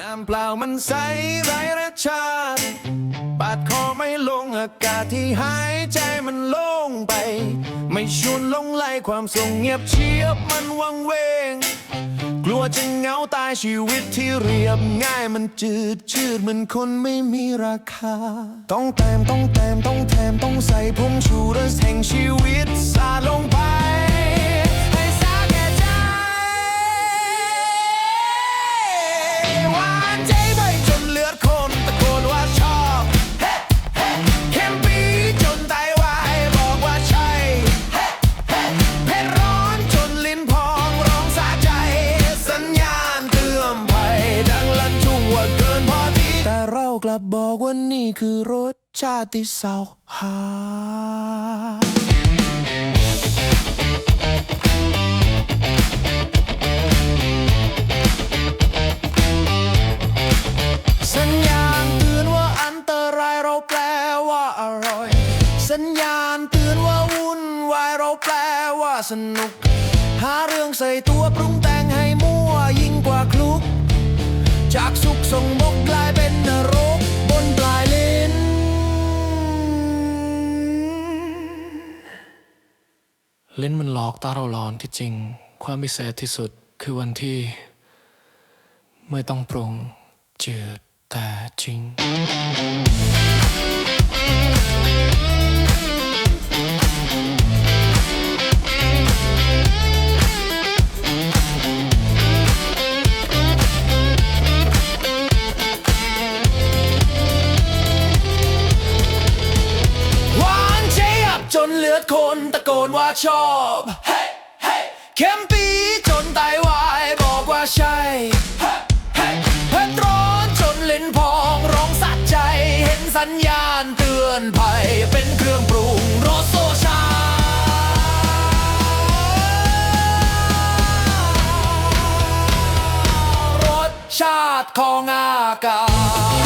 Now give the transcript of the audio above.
น้ำเปล่ามันใสไร้รสชาติปาดคอไม่ลงอากาศที่หายใจมันโล่งไป ไม่ชวนหลงไหลความทรงเงียบเชียบมันวังเวง กลัวจะเหงาตายชีวิตที่เรียบง่ายมันจืดชืดเหมือนคนไม่มีราคา ต้องแต้มต้องแต้มต้องแถมต้องใส่ผงชูรสแห่งชีวิตส แต่เรากลับบอกว่านี่คือรสชาติเศร้าหาสัญญาณเตือนว่าอันตรายเราแปลว่าอร่อย สัญญาณเตือนว่าวุ่นวายเราแปลว่าสนุก หาเรื่องใส่ตัวปรุงแต่ง ลิ้นมันหลอกตาเราหลอนที่จริง ความพิเศษที่สุดคือวันที่ ไม่ต้องปรุงจืดแต่จริง นเลือดคนตะโกนว่าชอบเฮ้เฮ้เข้มปีจนไตวายบอกว่าใช่เฮ้เฮ้เผ็ดร้อนจนลิ้นพองร้องสะใจ เห็นสัญญาณเตือนภัยเป็นเครื่องปรุงรสโซชา รสชาติของอากาศ